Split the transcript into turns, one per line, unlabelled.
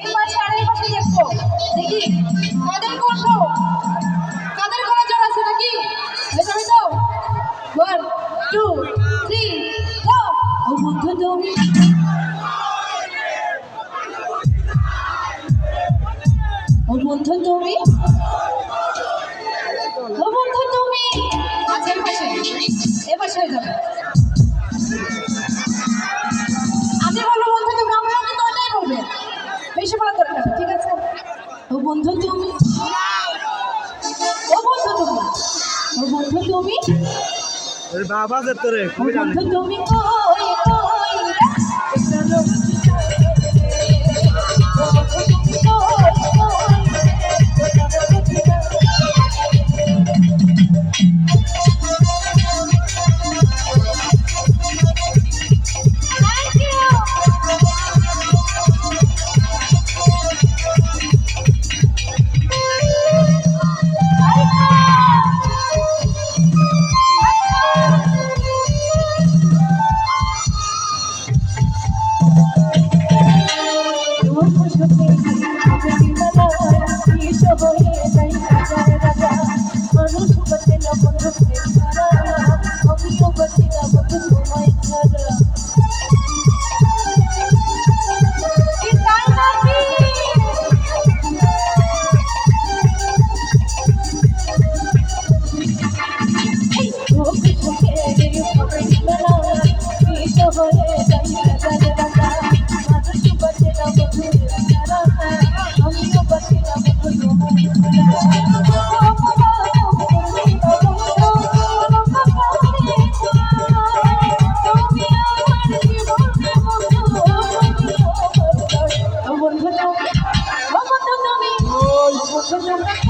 এই পাশে আর এই দেখব। দেখি, কাদের কোনো জোর আছে নাকি? দেখাবি তো ওয়ান টু থ্রি ও বন্ধু তুমি ও বন্ধু তুমি ও বন্ধু আচ্ছা পাশে। এ পাশে যাবে। বেশি বলার দরকার নেই, ঠিক আছে? ও বন্ধু তুমি? ও বন্ধু তুমি? ও বন্ধু তুমি?
বাবা তোরে
বন্ধু তুমি বন্ধু তুমি